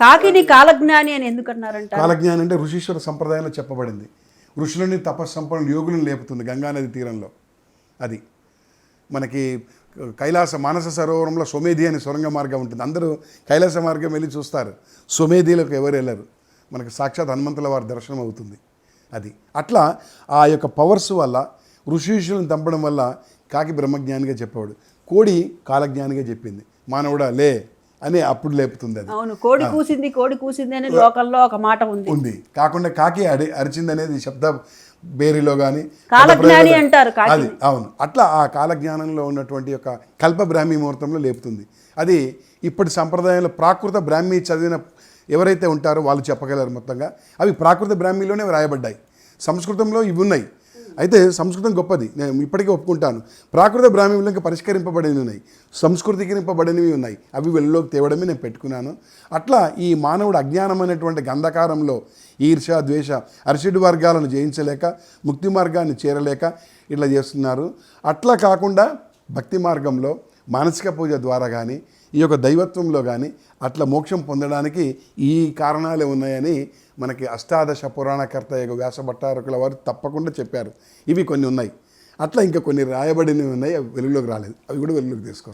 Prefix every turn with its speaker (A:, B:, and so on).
A: కాకిని కాలజ్ఞాని అని ఎందుకన్నారంట
B: కాలజ్ఞాని అంటే ఋషీశ్వర సంప్రదాయంలో చెప్పబడింది. ఋషులని తపస్సంపన్నులు యోగులను లేపుతుంది గంగానది తీరంలో. అది. మనకి కైలాస మానస సరోవరంలో సొమేధి అనే సొరంగ మార్గం ఉంటుంది. అందరూ కైలాస మార్గం వెళ్ళి చూస్తారు. సోమేధిలోకి ఎవరు వెళ్ళరు. మనకు సాక్షాత్ హనుమంతుల వారి దర్శనం అవుతుంది. అది. అట్లా ఆ యొక్క పవర్స్ వల్ల ఋషీషులను చంపడం వల్ల కాకి బ్రహ్మజ్ఞానిగా చెప్పాడు కోడి కాలజ్ఞానిగా చెప్పింది. మానవుడా లే అని అప్పుడు లేపుతుంది అది.
A: అవును కోడి కూసింది కోడి కూసింది అని లోకల్లో ఒక మాట ఉంది.
B: ఉంది. కాకుండా కాకి అడి అరిచింది అనేది శబ్ద బేరిలో కానీ
A: కాలజ్ఞాని అంటారు.
B: అది అవును. అట్లా ఆ కాలజ్ఞానంలో ఉన్నటువంటి యొక్క కల్ప బ్రాహ్మీ ముహూర్తంలో లేపుతుంది. అది ఇప్పటి సంప్రదాయంలో ప్రాకృత బ్రాహ్మీ చదివిన ఎవరైతే ఉంటారో వాళ్ళు చెప్పగలరు మొత్తంగా. అవి ప్రాకృత బ్రాహ్మీలోనే రాయబడ్డాయి సంస్కృతంలో ఇవి ఉన్నాయి. అయితే సంస్కృతం గొప్పది. నేను ఇప్పటికీ ఒప్పుకుంటాను. ప్రాకృత బ్రాహ్మీలు ఇంకా పరిష్కరింపబడినవి ఉన్నాయి. సంస్కృతికరింపబడినవి ఉన్నాయి. అవి వెలుగులోకి తేవడమే నేను పెట్టుకున్నాను. అట్లా ఈ మానవుడు అజ్ఞానం అనేటువంటి గంధకారంలో ఈర్ష ద్వేష అరిషడ్ వర్గాలను జయించలేక ముక్తి మార్గాన్ని చేరలేక ఇట్లా చేస్తున్నారు. అట్లా కాకుండా భక్తి మార్గంలో మానసిక పూజ ద్వారా కానీ ఈ యొక్క దైవత్వంలో కానీ అట్లా మోక్షం పొందడానికి ఈ కారణాలే ఉన్నాయని మనకి అష్టాదశ పురాణకర్త యొక్క వ్యాస భట్టారకుల వారు తప్పకుండా చెప్పారు. ఇవి కొన్ని ఉన్నాయి. అట్లా ఇంకా కొన్ని రాయబడినవి ఉన్నాయి అవి వెలుగులోకి రాలేదు. అవి కూడా వెలుగులోకి తీసుకొస్తాం.